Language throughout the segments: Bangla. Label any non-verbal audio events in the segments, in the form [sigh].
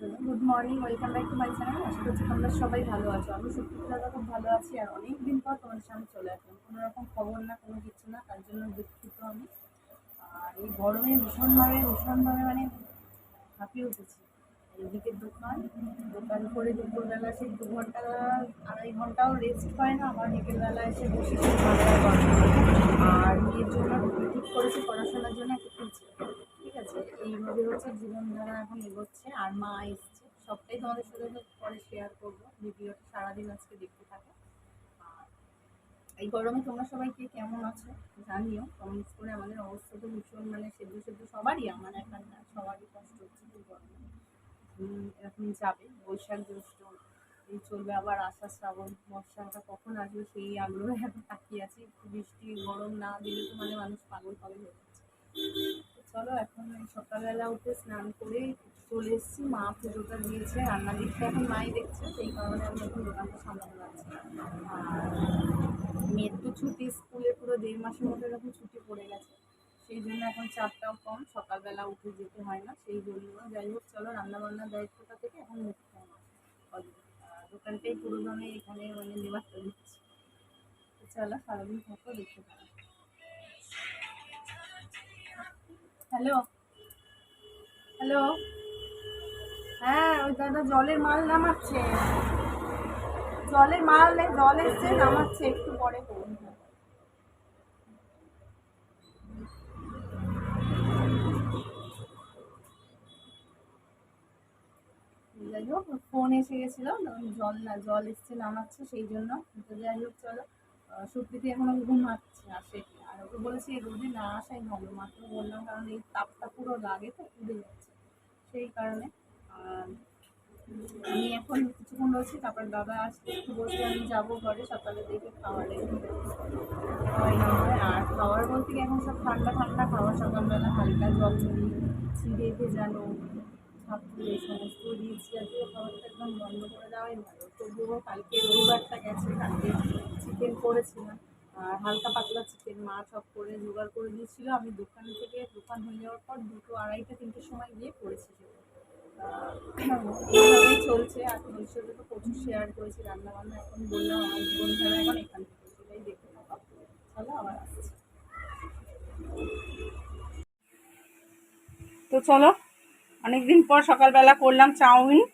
Good morning welcome back to my channel আশা করছি তোমরা সবাই ভালো আছো। আমি সত্যি দাদা খুব ভালো আছি আর অনেক দিন পর তোমার সামনে চলে আসলাম। কোনো রকম খবর না, কোনো কিছু না, তার জন্য দুঃখিত আমি। আর এই গরমে ভীষণভাবে ভীষণভাবে মানে হাঁপিয়ে উঠেছি। এদিকে দোকান দোকান করে দুপুরবেলা সেই দু ঘণ্টা, আড়াই ঘন্টাও রেস্ট পায় না, আবার বিকেলবেলা এসে বসে আর মেয়ের জন্য ঠিক করেছি, পড়াশোনার জন্য একটা আছে এইভাবে হচ্ছে জীবনধারা এখন এগোচ্ছে, আর মা এসছে। সবটাই তোমাদের সাথে পরে শেয়ার করব। ভিডিওটা সারাদিন আজকে দেখতে থাকো। এই গরমে তোমরা সবাই কে কেমন আছো জানিও। কমেন্টস করে আমাদের অবস্থা তো ভীষণ মানে সেদ্ধ সেদ্ধ সবারই আমার একার না সবারই কষ্ট হচ্ছে খুব গরমে। এরকম যাবে, বৈশাখ জ্যৈষ্ঠ, এই চলবে আবার আষাঢ় শ্রাবণ, বর্ষাটা কখন আসবে সেই আগ্রহে এখন তাকিয়ে আছি। বৃষ্টি, গরম না দিলে তো মানে মানুষ পাগল পাগল হয়ে যাচ্ছে। চলো, এখন সকালবেলা উঠে স্নান করে চলে এসেছি। মা পুজোটা দিয়েছে, রান্না দিকটা এখন মাই দেখছে, সেই কারণে আমি এখন দোকানটা সামলাতে পারছি আর মেয়ের তো ছুটি, স্কুলে পুরো দেড় মাসের মধ্যে এরকম ছুটি পড়ে গেছে। সেই জন্য এখন চাপটাও কম, সকালবেলা উঠে যেতে হয় না, সেই জন্য। যাই হোক, চলো, রান্নাবান্নার দায়িত্বটা থেকে এখন মুক্ত দোকানটাই পুরো দামে এখানে মানে লেবারটা দিচ্ছি। চলো, সারাদিন থাকো, দেখতে পারো হ্যালো? হ্যালো? হ্যাঁ ওই দাদা জলের মাল নামাচ্ছে। জলের মাল জল এসছে, নামাচ্ছে, একটু পরে যাই হোক, ফোন এসে গেছিল জল না, জল এসছে, নামাচ্ছে, সেই জন্য। যাই হোক, চলো। সুপ্রীতি এখনও ঘুমাচ্ছে, আসে। বলেছি, এই রোদে না আসাই ভালো। মাত্র বললাম, কারণ এই তাপটা পুরো লাগে তো উড়ে যাচ্ছে। সেই কারণে আমি এখন কিছুক্ষণ রয়েছি, তারপর দাদা আসতে একটু বসে আমি যাব ঘরে, সকালে দেখে খাওয়ার আর খাওয়ার বলতে এখন সব ঠান্ডা ঠান্ডা খাওয়া, সকালবেলা হালকা জল মুড়ি চিড়ে ভেজানো ছাত্র এই সমস্ত রিচ জাতীয় খাবারটা একদম বন্ধ করে দেওয়াই ভালো। তবুও কালকে রবিবারটা গেছে, কালকে চিকেন করেছিলাম। আর হালকা পাতলা চিকেন মাছ সব করে জোগাড় করে দিয়েছিল। আমি দোকান থেকে দোকান হয়ে যাওয়ার পর দুটো আড়াইটা তিনটের সময় গিয়ে। আহ, এইভাবেই চলছে। আর তোমার সাথে তো প্রচুর শেয়ার করেছি রান্না বান্না এখন বললাম আমার এখন এখান থেকে সেটাই দেখতে থাকা। চলো আবার আসছি। তো চলো অনেকদিন পর সকালবেলা করলাম চাউমিন।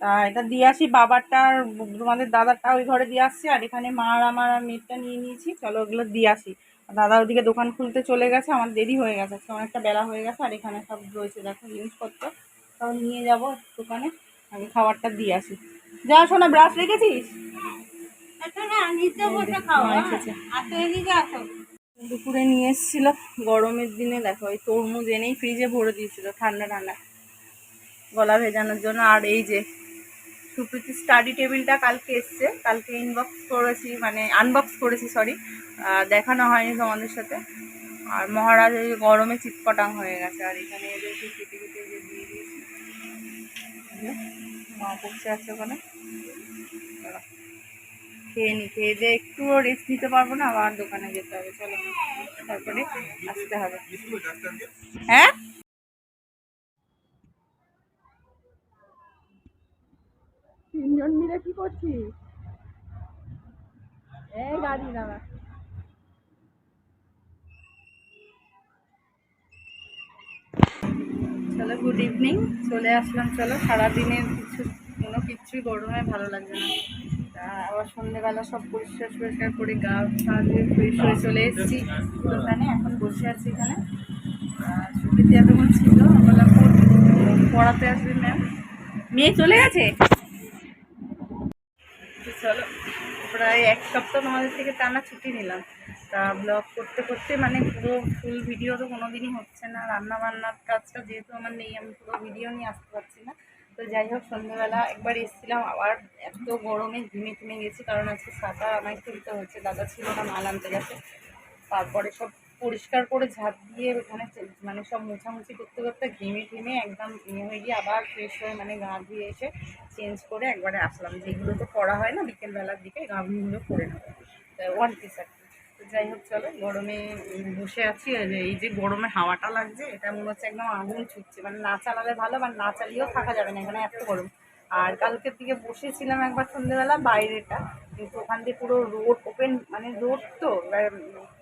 তা এটা দিয়ে আসি বাবারটা আর তোমাদের দাদারটা ওই ঘরে দিয়ে আসছি আর এখানে মা আর আমার আর মেয়েরটা নিয়ে নিয়েছি। চলো ওগুলো দিয়ে আসি। আর দাদা ওদিকে দোকান খুলতে চলে গেছে আমার দেরি হয়ে গেছে আজকে অনেকটা বেলা হয়ে গেছে আর এখানে সব রয়েছে দেখো জিনিসপত্র। তাও নিয়ে যাব দোকানে আমি খাবারটা দিয়ে আসি। যা শোনা ব্রাশ রেখেছিস। দুপুরে নিয়ে এসেছিল গরমের দিনে দেখো ওই তরমুজ এনেই ফ্রিজে ভরে দিয়েছিল ঠান্ডা ঠান্ডা। গলা ভেজানোর জন্য আর এই যে সুপ্রীতি স্টাডি টেবিলটা কালকে এসছে। কালকে ইনবক্স করেছি মানে আনবক্স করেছি সরি দেখানো হয়নি তোমাদের সাথে। আর মহারাজ ওই গরমে চিৎপটাং হয়ে গেছে। আর এখানে এদেরকে কেটে কেটে যে দিয়ে দিয়েছি মা বসে আছে ওখানে। খেয়ে নি খেয়ে দিয়ে একটু রেস্ট নিতে পারব না আবার দোকানে যেতে হবে। চলো তারপরে আসতে হবে। হ্যাঁ? তিনজন মিলে কি করছিস? এই গাড়ি দাঁড়া। চলো গুড ইভিনিং চলে আসলাম, চলো। সারাদিনের কিছু, কোনো কিছুই গরমে ভালো লাগছে না। আবার সন্ধ্যেবেলা সব পরিষ্কার পরিষ্কার করে গা পা ধুয়ে ফ্রেশ হয়ে চলে এসেছি দোকানে, এখন বসে আছি এখানে। সুপ্রীতি এতক্ষণ ছিল বললাম, পড়াতে আসবে ম্যাম মেয়ে চলে গেছে? চলো, প্রায় এক সপ্তাহ তোমাদের থেকে টানা ছুটি নিলাম। তা ব্লগ করতে করতে মানে পুরো ফুল ভিডিও তো কোনো দিনই হচ্ছে না। রান্না বান্নার কাজটা যেহেতু আমার নেই, আমি পুরো ভিডিও নিয়ে আসতে পারছি না। তো যাই হোক, সন্ধ্যেবেলা একবার এসেছিলাম, আবার এত গরমে ঘুমে ঘুমে গেছি, কারণ আজকে সাঁতার আমায় তুলতে হচ্ছে দাদা ছিল না, মাল আনতে গেছে। তারপরে সব পরিষ্কার করে ঝাঁপ দিয়ে ওখানে মানে সব মোছামুছি করতে করতে ঘেমে ঘেমে একদম ইয়ে হয়ে গিয়ে আবার ফ্রেশ হয়ে মানে গা ধুয়ে এসে চেঞ্জ করে একবারে আসলাম। যেগুলো তো করা হয় না বিকেলবেলার দিকে গা গাভীগুলো করে নেব ওয়ান পিস আর তো যাই হোক, চলো গরমে বসে আছি। এই যে গরমে হাওয়াটা লাগছে, এটা মনে হচ্ছে একদম আগুন ছুটছে। মানে না চালালে ভালো, বা না চালিয়েও থাকা যাবে না, এখানে এত গরম। আর কালকের দিকে বসেছিলাম একবার সন্ধ্যেবেলা বাইরেটা, কিন্তু ওখান দিয়ে পুরো রোড ওপেন মানে রোড তো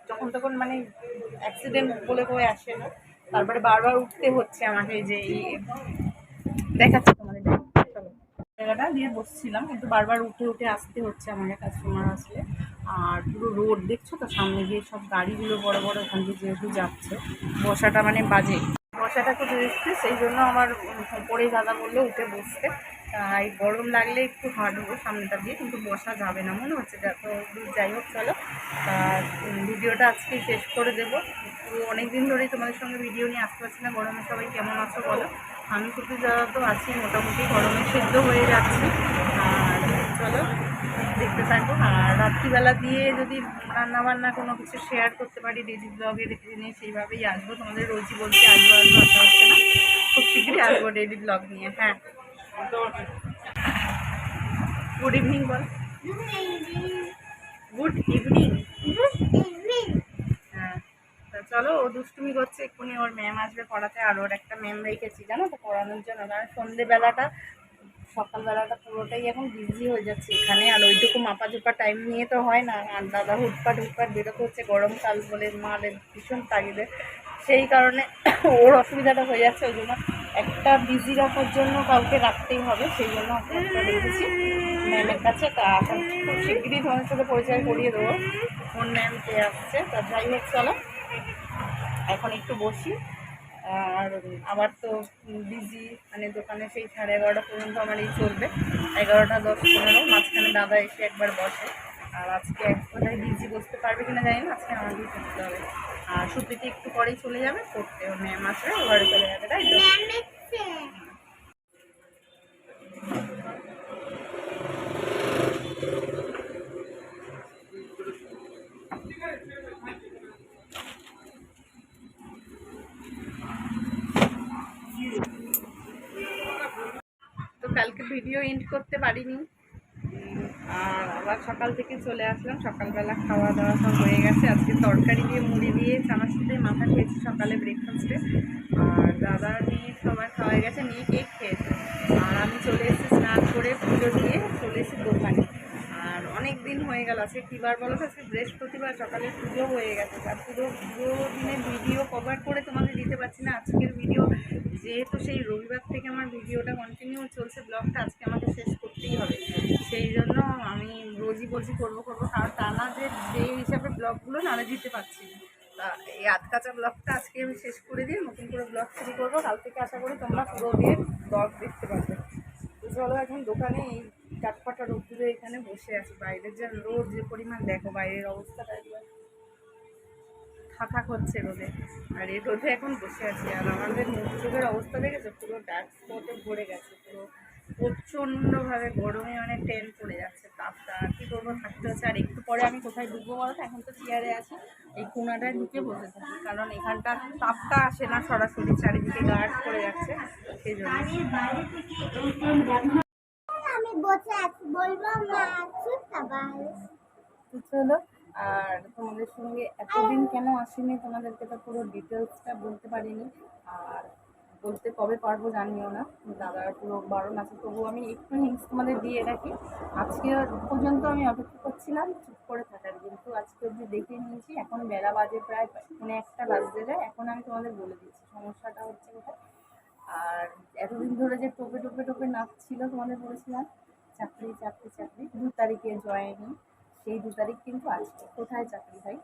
যখন তখন মানে অ্যাক্সিডেন্ট বলে করে আসে না। তারপরে বারবার উঠতে হচ্ছে আমাকে যে দেখাচ্ছি তোমাদের। জায়গাটা দিয়ে বসছিলাম, কিন্তু বারবার উঠে উঠে আসতে হচ্ছে আমাকে কাস্টমার আসলে। আর পুরো রোড দেখছ তো, সামনে দিয়ে সব গাড়িগুলো বড় বড় ওখান দিয়ে যেহেতু যাচ্ছে, বসাটা মানে বাজে। বসাটা খুব রিস্কি সেই জন্য আমার পরেই দাদা বলল উঠে বসতে। তাই গরম লাগলে একটু হাঁটবো সামনেটা দিয়ে, কিন্তু বসা যাবে না, মনে হচ্ছে দূর যাই হোক, চলো। ভিডিওটা আজকে শেষ করে দেবো। অনেক দিন ধরেই তোমাদের সঙ্গে ভিডিও নিয়ে আসতে পারছি না, গরমে সবাই কেমন আছো বলো? আমি খুবই যারা তো আছি, মোটামুটি গরমে সিদ্ধ হয়ে যাচ্ছি। আর, চলো। দেখতে থাকো আর রাত্রিবেলা দিয়ে যদি রান্না বান্না কোনো কিছু শেয়ার করতে পারি ডেলি ব্লগের নিয়ে, সেইভাবেই আসব। তোমাদের রোজই বলছি আসব আসব আসা হচ্ছে না খুব শীঘ্রই আসব ডেলি ব্লগ নিয়ে হ্যাঁ। গুড ইভিনিং বল। গুড ইভিনিং হ্যাঁ। চলো, ও দুষ্টুমি করছে, এক্ষুনি ওর ম্যাম আসবে পড়াতে, আর ওর একটা ম্যাম রেখেছি, জানো তো, পড়ানোর জন্য। কারণ সন্ধেবেলাটা সকালবেলাটা পুরোটাই এখন বিজি হয়ে যাচ্ছে এখানে। আর ওইটুকু মাপা চোপা টাইম নিয়ে তো হয় না। আর দাদা হুটপাট হুটপাট বেরোতে হচ্ছে গরমকাল বলে মালের ভীষণ তাগিদে। সেই কারণে [coughs] ওর অসুবিধাটা হয়ে যাচ্ছে ওই জন্য একটা বিজি রাখার জন্য কাউকে রাখতেই হবে। সেই জন্য রেখেছি ম্যামের কাছে। তা এখন খুব শিগগিরই তোমাদের সাথে পরিচয় করিয়ে দেবো। কোন ম্যাম কে আসছে? তা যাই হোক, চলো। এখন একটু বসি। আর আবার তো বিজি মানে দোকানে সেই সাড়ে এগারোটা পর্যন্ত আমার এই চলবে। এগারোটা, দশ, পনেরো, মাঝখানে দাদা এসে একবার বসে। আর আজকে এক কথায় বিজি বসতে পারবে কিনা জানি না, আজকে আমাকেই করতে হবে। আর সুপ্রীতি একটু পরেই চলে যাবে করতে মেয়ে ম্যাম আসবে চলে যাবে, তাই তো তো কালকে ভিডিও এন্ড করতে পারিনি। আর আবার সকাল থেকে চলে আসলাম। সকালবেলা খাওয়া দাওয়া সব হয়ে গেছে। আজকে তরকারি দিয়ে মুড়ি দিয়ে চানার সাথে মাথা খেয়েছি সকালে ব্রেকফাস্টে আর দাদা নিয়ে সবাই খাওয়া গেছে, নিয়ে কেক খেয়েছে। আর আমি চলে এসেছি স্নান করে পুজো দিয়ে চলে এসেছি দোকানে। আর অনেক দিন হয়ে গেল, আজকে কী বার বলো তো? আজকে বৃহস্পতিবার, সকালে পুজো হয়ে গেছে। আর পুরো পুরো দিনের ভিডিও কভার করে তোমাকে দিতে পারছি না। আজকের যেহেতু সেই রবিবার থেকে আমার ভিডিওটা কন্টিনিউ চলছে ব্লগটা আজকে আমাকে শেষ করতেই হবে। সেই জন্য আমি রোজই বলছি করব করব। কারণ তা না যে যে হিসাবে ব্লগগুলো নাহলে দিতে পারছি তা এই আধ কাঁচা ব্লগটা আজকে আমি শেষ করে দিয়ে নতুন করে ব্লগ শুরু করব। কাল থেকে আশা করি তোমরা পুরো দিয়ে ব্লগ দেখতে পারবে। চলো এখন দোকানে এই চাটপাটা রোদ্দুরে এখানে বসে আছি। বাইরের যে রোদ, যে পরিমাণ দেখো, বাইরের অবস্থাটা একবার থাকা হচ্ছে রোদে। আর এই রোদে এখন বসে আছি। আর আমাদের মুখ চোখের অবস্থা দেখেছ? পুরো ডার্ক স্পটে ভরে গেছে। পুরো প্রচণ্ডভাবে গরমে মানে টেন পড়ে যাচ্ছে তাপটা। কী করব? থাকতে হচ্ছে। আর একটু পরে আমি কোথায় ঢুকবো বলো এখন তো চেয়ারে আছি। এই কোনাটায় ঢুকে বসে থাকি। কারণ এখানটা তাপটা আসে না সরাসরি চারিদিকে গার্ড পড়ে যাচ্ছে। সেই জন্য। আমি বসে আছি। বলব মা আছি চলো আর তোমাদের সঙ্গে এতদিন কেন আসিনি, তোমাদেরকে তো পুরো ডিটেলসটা বলতে পারিনি। আর বলতে কবে পারব জানিও না। দাদার পুরো বারণ আছে তবু আমি একটু হিংস তোমাদের দিয়ে রাখি। আজকে পর্যন্ত আমি অপেক্ষা করছিলাম, চুপ করে থাকার। কিন্তু আজকে অবধি দেখে নিয়েছি, এখন বেলা বাজে প্রায় মানে একটা বাজতে যায়। এখন আমি তোমাদের বলে দিচ্ছি, সমস্যাটা হচ্ছে কোথায়। আর এতদিন ধরে যে টোপে টোপে টোপে নাচ ছিল তোমাদের বলেছিলাম, চাকরি চাকরি চাকরি। দু তারিখে জয়েনিং সেই দু তারিখ কিন্তু আজকে। কোথায় চাকরি ভাই?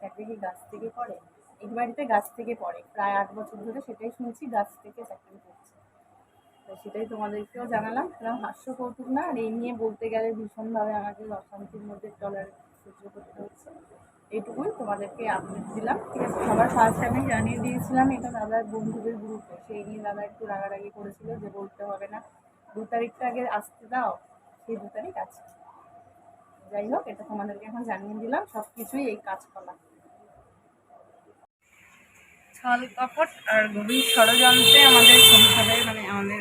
চাকরি কি গাছ থেকে পড়ে? এই বাড়িতে গাছ থেকে পড়ে। প্রায় আট বছর ধরে সেটাই শুনছি, গাছ থেকে চাকরি করছে। তো সেটাই তোমাদেরকেও জানালাম। সেরকম হাস্য কৌতুক না? আর এই নিয়ে বলতে গেলে ভীষণভাবে আমাকে অশান্তির মধ্যে টলার সহ্য করতে হচ্ছে। এইটুকুই তোমাদেরকে আপডেট দিলাম। ঠিক আছে, সবার ফার্স্ট আমি জানিয়ে দিয়েছিলাম, এটা দাদার বন্ধুদের গ্রুপে সেই নিয়ে দাদা একটু রাগারাগি করেছিল যে বলতে হবে না। দু তারিখটা আগে আসতে দাও, সেই দু তারিখ আছে যাই হোক, এটা তোমাদেরকে এখন জানিয়ে দিলাম সব কিছুই এই কাজকলা ছল কপট আর গভীর ষড়যন্ত্রে আমাদের সংসারে মানে আমাদের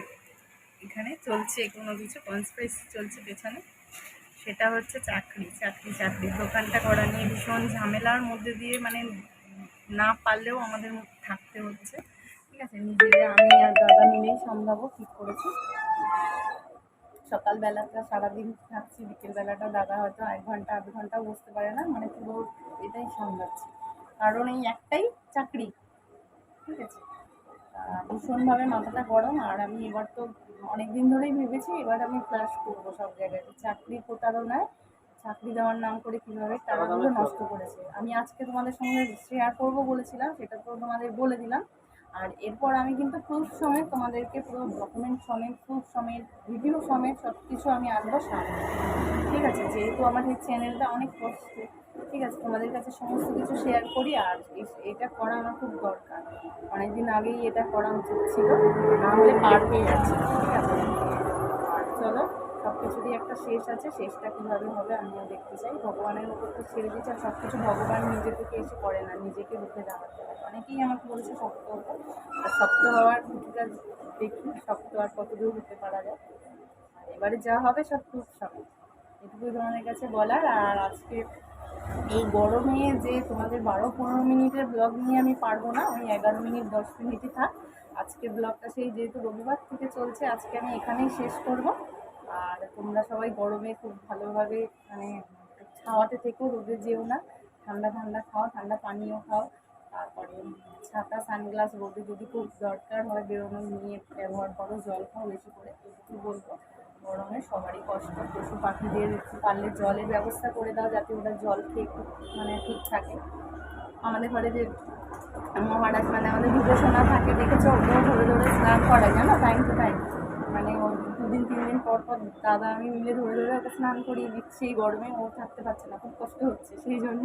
এখানে চলছে কোনো কিছু কনস্পিরেসি চলছে পেছনে, সেটা হচ্ছে চাকরি চাকরি চাকরি। দোকানটা করা নিয়ে ভীষণ ঝামেলার মধ্যে দিয়ে মানে না পারলেও আমাদের থাকতে হচ্ছে। ঠিক আছে, নিজেরা, আমি আর দাদা মিলেই সম্ভব ঠিক করেছি। সকালবেলাটা সারাদিন থাকছি বিকেলবেলাটা দাদা হয়তো এক ঘণ্টা আধ ঘণ্টা বসতে পারে না। মানে পুরো এটাই সামলাচ্ছি। কারণ এই একটাই চাকরি। ঠিক আছে? ভীষণভাবে মাথাটা গরম। আর আমি এবার তো অনেক দিন ধরেই ভেবেছি এবার আমি ক্লাস করব সব জায়গায়। চাকরি প্রতারণায় চাকরি দেওয়ার নাম করে কীভাবে টাকাগুলো নষ্ট করেছে। আমি আজকে তোমাদের সঙ্গে শেয়ার করব বলেছিলাম সেটা তো তোমাদের বলে দিলাম। আর এরপর আমি কিন্তু প্রুফ সমেত তোমাদেরকে পুরো ডকুমেন্ট সমেত প্রুফ সমেত ভিডিও সমেত সব কিছু আমি আনব সামনে। ঠিক আছে, যেহেতু আমার এই চ্যানেলটা অনেক কষ্ট, ঠিক আছে, তোমাদের কাছে সমস্ত কিছু শেয়ার করি আর এটা করা আমার খুব দরকার। অনেকদিন আগেই এটা করা উচিত ছিল, না হলে পার পেয়ে যাচ্ছে, ঠিক আছে? কিছুরই একটা শেষ আছে, শেষটা কীভাবে হবে আমিও দেখতে চাই। ভগবানের উপর তো ছেড়ে দিচ্ছে আর সব কিছু ভগবান নিজে থেকে এসে করে না, নিজেকে রুখে দাঁড়াতে হবে। অনেকেই আমাকে বলেছে শক্ত হতে আর শক্ত হওয়ার কিছুটা দেখি শক্ত আর কতদূর হতে পারা যায়। আর এবারে যা হবে সব খুব সব। এটুকুই তোমাদের কাছে বলার। আর আজকে এই গরমে যে তোমাদের বারো পনেরো মিনিটের ব্লগ নিয়ে আমি পারব না, ওই এগারো মিনিট, দশ মিনিটই থাক। আজকে ব্লগটা সেই যেহেতু রবিবার থেকে চলছে, আজকে আমি এখানেই শেষ করব। আর তোমরা সবাই গরমে খুব ভালোভাবে মানে খাওয়াতে থেকেও রোদে যেও না। ঠান্ডা ঠান্ডা খাও, ঠান্ডা পানীয় খাও। তারপরে ছাতা, সানগ্লাস, রোদে যদি খুব দরকার হয় বেরোনো নিয়ে ব্যবহার করো, জল খাও বেশি করে, এটুকু বলব। গরমে সবারই কষ্ট, পশু পাখিদের পারলে জলের ব্যবস্থা করে দাও যাতে ওরা জল খেয়ে মানে ঠিক থাকে। আমাদের ঘরে যে মহারাজ মানে আমাদের বিবেচনা থাকে, দেখেছ? ওকেও ধরে ধরে স্নান করায়, জানো? টাইম টু টাইম দুদিন তিন দিন পর পর দাদা আমি মিলে ধরে ধরে ওকে স্নান করিয়ে দিচ্ছি। এই গরমে ও থাকতে পারছে না, খুব কষ্ট হচ্ছে সেই জন্য।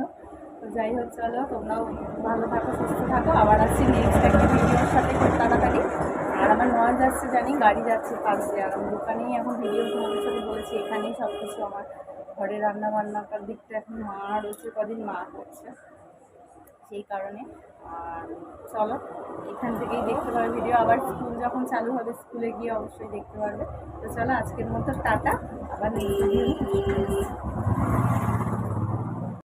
তো যাই হোক, চলো, তোমরাও ভালো থাকো, সুস্থ থাকো। আবার আসছি নেক্সট একটা ভিডিওর সাথে খুব তাড়াতাড়ি। আর আমার নয় যাচ্ছে জানি গাড়ি যাচ্ছে পাশ আর আমি দোকানেই এখন ভিডিও তোমাদের সাথে বলেছি, এখানেই সব কিছু আমার ঘরে রান্না বান্নাটার দিকটা এখন মা রয়েছে, কদিন মা করছে। সেই কারণে। আর চলো, এখান থেকেই দেখতে পারবে ভিডিও আবার স্কুল যখন চালু হবে স্কুলে গিয়ে অবশ্যই দেখতে পারবে। তো চলো, আজকের মতো টাটা। আবার